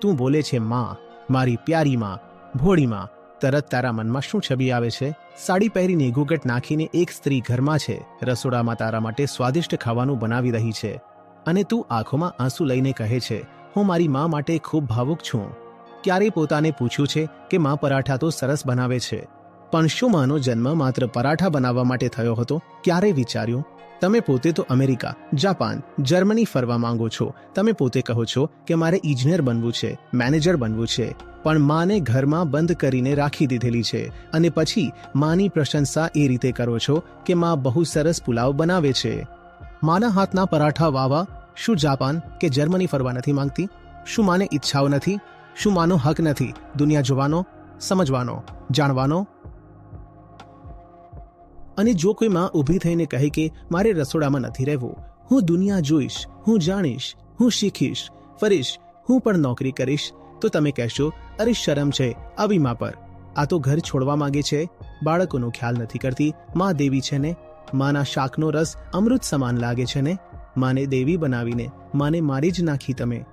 તું બોલે છે, માં, મારી પ્યારી માં, ભોળી માં, તરત તારા મનમાં શું છબી આવે છે? સાડી પહેરીને ઘૂઘટ નાખીને એક સ્ત્રી ઘરમાં છે, રસોડામાં તારા માટે સ્વાદિષ્ટ ખાવાનું બનાવી રહી છે. અને તું આંખોમાં આંસુ લઈને કહે છે, હું મારી મા માટે ખૂબ ભાવુક છું. ક્યારેય પોતાને પૂછ્યું છે કે મા પરાઠા તો સરસ બનાવે છે. પણ શું માનો જન્મ માત્ર પરાઠા બનાવવા માટે થયો હતો? ક્યારે વિચાર્યું? તમે પોતે તો અમેરિકા, જાપાન, જર્મની ફરવા માંગો છો. તમે પોતે કહો છો કે મારે ઇજનેર બનવું છે, મેનેજર બનવું છે, પણ માને ઘરમાં બંધ કરીને રાખી દીધેલી છે. અને પછી માની પ્રશંસા એ રીતે કરો છો કે માં બહુ સરસ પુલાવ બનાવે છે. માના હાથના પરાઠા વાવા, શું જાપાન કે જર્મની ફરવા નથી માંગતી? શું માને ઈચ્છાઓ નથી? શું માનો હક નથી? દુનિયા જોવાનો, સમજવાનો, જાણવાનો? અને જો કોઈ માં ઊભી થઈને કહે કે, મારે રસોડામાં નથી રહેવું. હું દુનિયા જોઈશ, હું જાણીશ, હું શીખીશ. ફરીશ, હું પણ નોકરી કરીશ. તો તમે કહેશો, અરે શરમ છે, આવી માં પર. આ તો ઘર છોડવા માંગે છે. બાળકોનો ખ્યાલ નથી કરતી. માં દેવી છે ને? માના શાકનો રસ અમૃત સમાન લાગે છે ને? માને દેવી બનાવીને, માને મારી જ નાખી તમે.